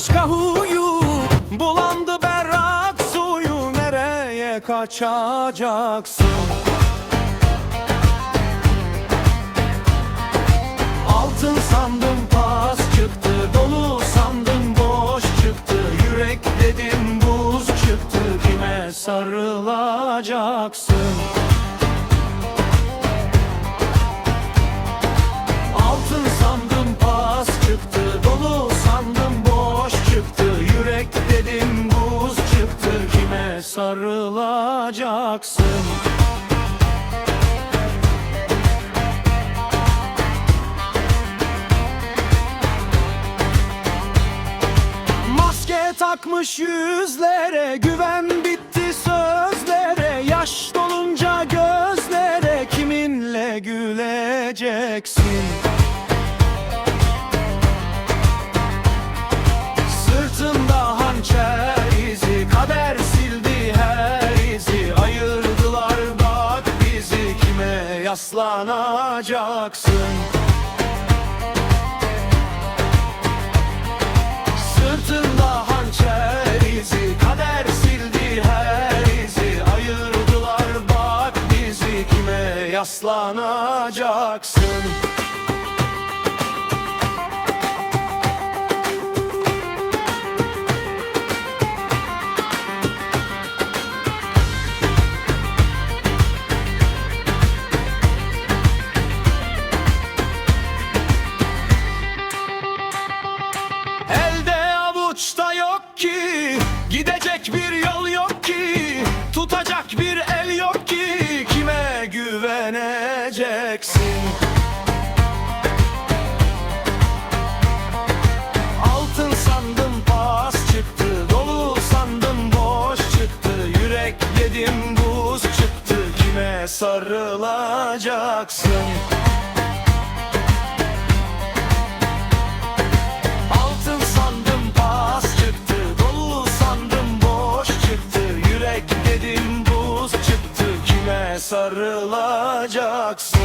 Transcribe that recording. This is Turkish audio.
başka huyu. Bulandı berrak suyu Nereye kaçacaksın? Altın sandım pas çıktı Dolu sandım boş çıktı. Yürek dedim buz çıktı Kime sarılacaksın sarılacaksın. Maske takmış yüzlere Güven bitti sözlere. Yaş dolunca gözlere Kiminle güleceksin yaslanacaksın Sırtında hançer izi Kader sildi her izi. Ayırdılar bak bizi Kime yaslanacaksın ki Gidecek bir yol yok ki Tutacak bir el yok ki Kime güveneceksin? Altın sandım pas çıktı Dolu sandım boş çıktı Yürek dedim buz çıktı Kime sarılacaksın sarılacaksın.